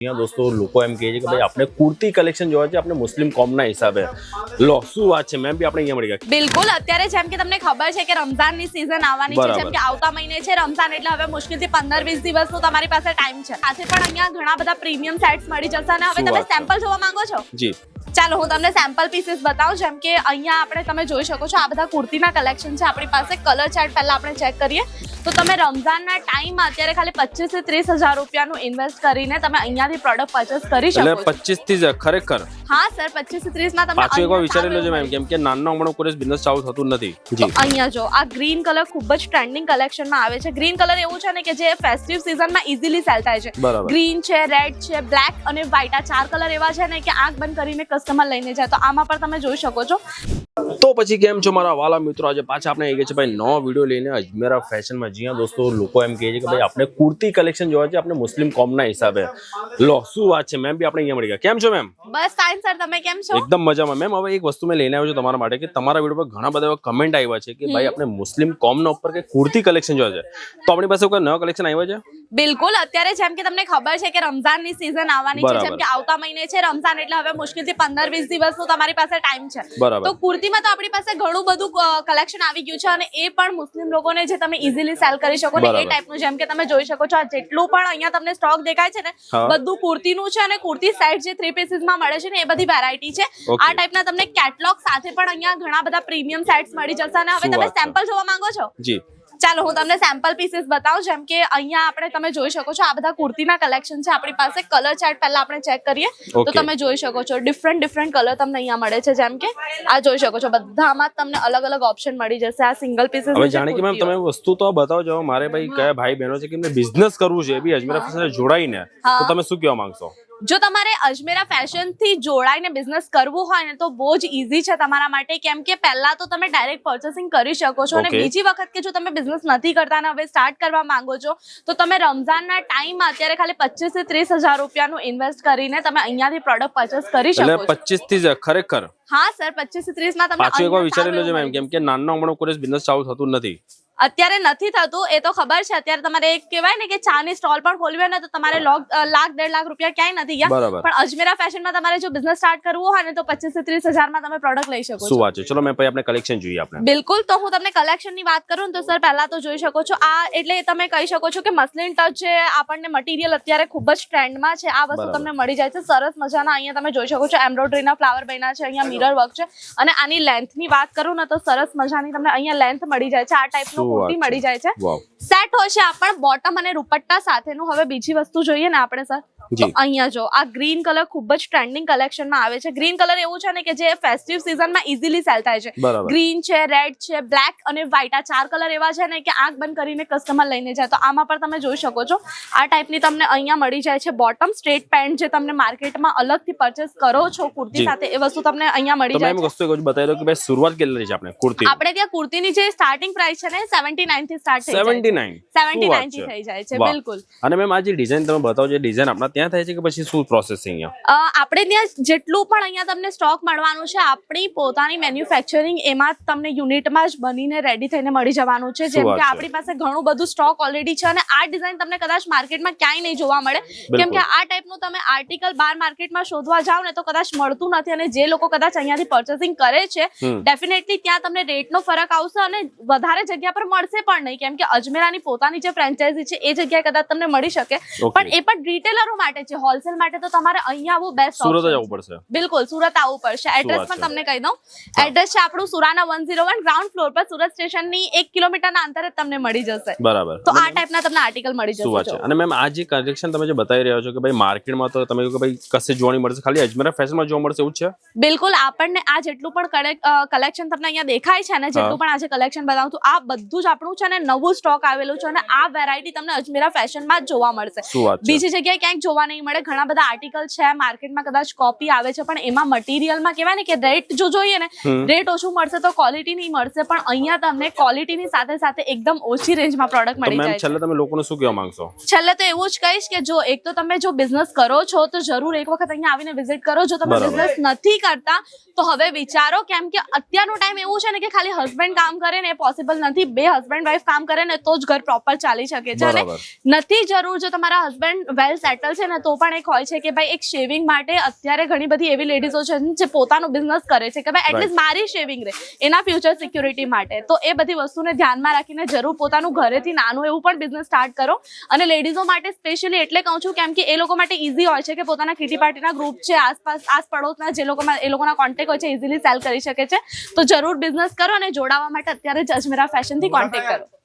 અહીંયા દોસ્તો લોકો એમ કહે છે કે ભાઈ આપણે કુર્તી કલેક્શન જોવા છે આપણે મુસ્લિમ કોમના હિસાબે. લો શું વાત છે? મેમ બી આપણે અહીંયા મળી ગયા. બિલકુલ અત્યારે જેમ કે તમને ખબર છે કે રમઝાનની સીઝન આવવાની છે જેમ કે આવતા મહિને છે રમઝાન એટલે હવે મુશ્કેલથી પંદર વીસ દિવસનો તમારી પાસે ટાઈમ છે. સાથે પણ અહીંયા ઘણા બધા પ્રીમિયમ સેટ્સ મળી જશે અને હવે તમે સેમ્પલ જોવા માંગો છો? જી. ચાલો હું તમને સેમ્પલ પીસીસ બતાવું જેમ કે અહીંયા આપણે તમે જોઈ શકો છો આ બધા કુર્તીના કલેક્શન છે. આપણી પાસે કલર ચાર્ટ પહેલાં આપણે ચેક કરીએ. તો તમે રમઝાનના ટાઈમમાં અત્યારે ખાલી પચીસથી ત્રીસ હજાર રૂપિયાનું ઇન્વેસ્ટ કરીને તમે અહીંયાથી પ્રોડક્ટ પરચેસ કરી શકો પચીસથી ખરેખર? હા સર પચીસથી ત્રીસમાં તમે પાછું એકવાર વિચારી લેજો મેમ કેમ કે નાનો હમણાં કોઈ બિઝનેસ ચાલુ થતું નથી. અહીંયા જો આ ગ્રીન કલર ખૂબ જ ટ્રેન્ડિંગ કલેક્શનમાં આવે છે. ગ્રીન કલર એવું છે ને કે જે ફેસ્ટિવ સિઝનમાં ઇઝીલી સેલ થાય છે. ગ્રીન છે રેડ છે બ્લેક અને વ્હાઇટ આ ચાર કલર એવા છે ને કે આંખ બંધ કરીને કસ્ટમર લઈને જાય, તો આમાં પણ તમે જોઈ શકો છો. તો પછી કેમ છો મારા વાલા મિત્રો? આજે પાછા આપણે ગયા છે, ભાઈ, નવો વીડિયો લઈને અજમેરા ફેશનમાં જ્યાં દોસ્તો લોકો એમ કહે છે કે, ભાઈ, આપણે કુર્તી કલેક્શન જોવા છે, આપણે મુસ્લિમ કોમના હિસાબે. લો, શું વાત છે? મેમ બી આપણે અહીંયા મળી ગયા. કેમ છો, મેમ? બસ ફાઇન સર તમે કેમ છો? એકદમ મજામાં. મેમ હવે એક વસ્તુ મેં લઈને આવ્યો છું તમારા માટે કે તમારા વીડિયો પર ઘણા બધા એવા કમેન્ટ આવ્યા છે કે ભાઈ આપણે મુસ્લિમ કોમના ઉપર કે કુર્તી કલેક્શન જોવા છે. તો આપણી પાસે કોઈ નવા કલેક્શન આવ્યા છે? બિલકુલ. અત્યારે જેમ કે તમને ખબર છે કે રમઝાનની સીઝન આવવાની છે. જેમ કે આવતા મહિને છે રમઝાન એટલે હવે મુશ્કેલથી પંદર વીસ દિવસનો તમારી પાસે ટાઈમ છે. તો કુર્તીમાં તો આપણી પાસે ઘણું બધું કલેક્શન આવી ગયું છે અને એ પણ મુસ્લિમ લોકોને જે તમે ઇઝીલી સેલ કરી શકો ને એ ટાઈપ ટાઈપનું જેમ કે તમે જોઈ શકો છો આ જેટલું પણ અહીંયા તમને સ્ટોક દેખાય છે ને. બધું કુર્તીનું છે અને કુર્તી સેટ જે થ્રી પીસીસમાં મળે છે ને એ બધી વેરાયટી છે. આ ટાઈપના તમને કેટલોગ સાથે પણ અહીંયા ઘણા બધા પ્રીમિયમ સેટ્સ મળી જશે અને હવે તમે સેમ્પલ જોવા માંગો છો? જી. ચાલો હું તમને સેમ્પલ પીસીસ બતાવું. જેમ કે અહીંયા આપણે તમે જોઈ શકો છો આ બધા કુર્તીના કલેક્શન છે આપણી પાસે. કલર ચાર્ટ પહેલા આપણે ચેક કરીએ. તો તમે જોઈ શકો છો ડિફરન્ટ ડિફરન્ટ કલર તમને અહીંયા મળે છે. જેમ કે આ જોઈ શકો છો બધામાં તમને અલગ અલગ ઓપ્શન મળી જશે. આ સિંગલ પીસીસ હવે જાણે કે મેમ તમે વસ્તુ તો બતાવો જો મારે ભાઈ કયા ભાઈ બહેનો છે કે એમને બિઝનેસ કરવું છે એ બી અજમેર સાથે જોડાઈને. તો તમે શું કહેવા માંગશો? જો તમારે અજમેરા ફેશનથી જોડાઈને બિઝનેસ કરવું હોય ને તો બહુ જ ઈઝી છે તમારા માટે. કેમ કે પહેલા તો તમે ડાયરેક્ટ પર્ચેસિંગ કરી શકો છો અને બીજી વખત કે જો તમે બિઝનેસ નથી કરતા અને હવે સ્ટાર્ટ કરવા માંગો છો તો તમે રમઝાનના ટાઈમમાં અત્યારે ખાલી પચીસથી ત્રીસ હજાર રૂપિયાનું ઇન્વેસ્ટ કરીને તમે અહીંયાથી પ્રોડક્ટ પરચેસ કરી શકો પચીસથી ખરેખર? હા સર પચીસથી ત્રીસમાં તમે પાછું એકવાર વિચારી સારું મેમ કેમ કે નાનો હમણાં કોઈ બિઝનેસ ચાલુ થતું નથી. અત્યારે નથી થતું એ તો ખબર છે. અત્યારે તમારે એક કહેવાય ને કે ચાની સ્ટોલ પણ ખોલવી હોય ને તો તમારે લાખ દેડ લાખ રૂપિયા ક્યાંય નથી ગયા. પણ અજમેરા ફેશનમાં તમારે જો બિઝનેસ સ્ટાર્ટ કરવું હોય ને તો પચીસથી ત્રીસ હજારમાં તમે પ્રોડક્ટ લઈ શકો છો. શું વાત છે? ચલો મેં પછી આપણે કલેક્શન જોઈએ આપણે. બિલકુલ તો હું તમને કલેક્શનની વાત કરું ને તો સર પહેલા તો જોઈ શકો છો આ એટલે તમે કહી શકો છો કે મસલિન ટચ છે આપણને મટીરિયલ અત્યારે ખૂબ જ ટ્રેન્ડમાં છે. આ વસ્તુ તમને મળી જાય છે. સરસ મજાના અહીંયા તમે જોઈ શકો છો એમ્બ્રોઇડરીના ફ્લાવર બન્યા છે અહીંયા મિરર વર્ક છે. અને આની લેન્થની વાત કરું ને તો સરસ મજાની તમને અહીંયા લેન્થ મળી જાય છે. આ ટાઈપનું કુર્તી મળી જાય છે. સેટ હોય છે આ પણ બોટમ અને દુપટ્ટા સાથેનું. હવે બીજી વસ્તુ જોઈએ ને આપણે સર. અહીંયા જો આ ગ્રીન કલર ખૂબ જ ટ્રેન્ડિંગ કલેક્શનમાં આવે છે. ગ્રીન કલર એવું છે ને કે જે ફેસ્ટિવ સિઝનમાં ઇઝીલી સેલ થાય છે. ગ્રીન છે રેડ છે બ્લેક અને વ્હાઇટ આ ચાર કલર એવા છે ને કે આંખ બંધ કરીને કસ્ટમર લઈને જાય. તો આમાં પણ તમે જોઈ શકો છો. આ ટાઈપની તમને અહીંયા મળી જાય છે બોટમ સ્ટ્રેટ પેન્ટ જે તમને માર્કેટમાં અલગથી પરચેસ કરો છો કુર્તી સાથે એ વસ્તુ તમને અહીંયા મળી જાય છે. વસ્તુ એક બતાવી દો કે ભાઈ શરૂઆત કેટલી છે આપણે કુર્તી આપણે ત્યાં કુર્તીની જે સ્ટાર્ટિંગ પ્રાઇસ છે ને સેવન્ટી નાઇનથી સ્ટાર્ટ થઈ જાય સેવન્ટી નાઇન સેવન્ટી નાઇનથી થઈ જાય છે બિલકુલ. અને મેમ આ જે ડિઝાઇન તમે બતાવો જે ડિઝાઇન આપણા ત્યાં થાય છે કે પછી શું પ્રોસેસ છે અહીંયા આપણે ત્યાં જેટલું પણ અહીંયા તમને સ્ટોક મળવાનું છે આપણી પોતાની મેન્યુફેક્ચરિંગ એમાં જ તમને યુનિટમાં જ બનીને રેડી થઈને મળી જવાનું છે. જેમ કે આપણી પાસે ઘણું બધું સ્ટોક ઓલરેડી છે અને આ ડિઝાઇન તમને કદાચ માર્કેટમાં ક્યાંય નહીં જોવા મળે. કેમ કે આ ટાઈપનું તમે આર્ટિકલ બાર માર્કેટમાં શોધવા જાઓ ને તો કદાચ મળતું નથી અને જે લોકો કદાચ અહીંયાથી પર્ચેસિંગ કરે છે ડેફિનેટલી ત્યાં તમને રેટનો ફરક આવશે અને વધારે જગ્યા પર મળશે પણ નહીં. કેમ કે અજમેરાની પોતાની જે ફ્રેન્ચાઇઝી છે એ જગ્યાએ કદાચ તમને મળી શકે. પણ એ પણ રિટેલરો માટે છે હોલસેલ માટે તો તમારે અહીંયા આવવું બેસ્ટ સુરત જ આવવું પડશે. બિલકુલ સુરત આવવું પડશે. એડ્રેસ પણ તમને કહી દઉં. એડ્રેસ છે આપણું Surana one zero one ground floor પર. સુરત સ્ટેશનની એક કિલોમીટરના અંતરે તમને મળી જશે. બરાબર. તો આ ટાઈપના તમને આર્ટિકલ મળી જશે અને મેમ આ જે કલેક્શન તમે જે બતાવી રહ્યા છો કે ભાઈ માર્કેટમાં તો તમે કે ભાઈ કશે જોવાની મળશે? ખાલી અજમેરા ફેશનમાં જોવા મળશે એવું છે? બિલકુલ આપણને આ જેટલું પણ કલેક્શન તમને અહીંયા દેખાય છે ને જેટલું પણ આજે કલેક્શન બતાવું છું આ બધું જ આપણું છે ને નવું સ્ટોક આવેલું છે અને આ વેરાયટી તમને અજમેરા ફેશનમાં જ જોવા મળશે. બીજી જગ્યાએ ક્યાંક જોવા નહીં મળે. ઘણા બધા આર્ટિકલ છે માર્કેટમાં કદાચ કોપી આવે છે પણ એમાં મટીરિયલમાં કહેવાય ને કે રેટ જો જોઈએ ને રેટ ઓછું મળશે તો ક્વોલિટી નહીં મળશે પણ અહીંયા તમને ક્વોલિટીની સાથે સાથે એકદમ ઓછી રેન્જમાં પ્રોડક્ટ મળી જાય છે. છેલ્લે તમે લોકોને શું કહેવા માંગશો? છેલ્લે તો એવું જ કહીશ કે જો એક તો તમે જો બિઝનેસ કરો છો તો જરૂર એક વખત અહીંયા આવીને વિઝિટ કરો. જો તમે બિઝનેસ નથી કરતા તો હવે વિચારો કેમ કે અત્યારનો ટાઈમ એવું છે ને કે ખાલી હસબન્ડ કામ કરે ને એ પોસિબલ નથી. બે હસબન્ડ વાઈફ કામ કરે ને તો જ ઘર પ્રોપર ચાલી શકે છે. અને નથી જરૂર જો તમારા હસબન્ડ વેલ સેટલ છે ને તો પણ એક હોય છે કે ભાઈ એક શેવિંગ માટે અત્યારે ઘણી બધી એવી લેડીઝો છે જે પોતાનો બિઝનેસ કરે છે કે ભાઈ એટલીસ્ટ મારી શેવિંગ રહે એના ફ્યુચર સિક્યુરિટી માટે. તો એ બધી વસ્તુને ધ્યાનમાં રાખીને જરૂર પોતાનું ઘરેથી નાનું એવું પણ બિઝનેસ સ્ટાર્ટ કરો. અને લેડીઝો માટે સ્પેશિયલી એટલે કહું છું કેમ કે એ લોકો માટે ઇઝી હોય છે કે પોતાના કિટી પાર્ટીના ગ્રુપ છે આસપાસ આસ પડોશના જે લોકોમાં એ લોકોના કોન્ટેક્ટ હોય છે ઇઝીલી સેલ કરી શકે છે. તો જરૂર બિઝનેસ કરો અને જોડાવા માટે અત્યારે જ અજમેરા ફેશનથી કોન્ટેક્ટ કરો.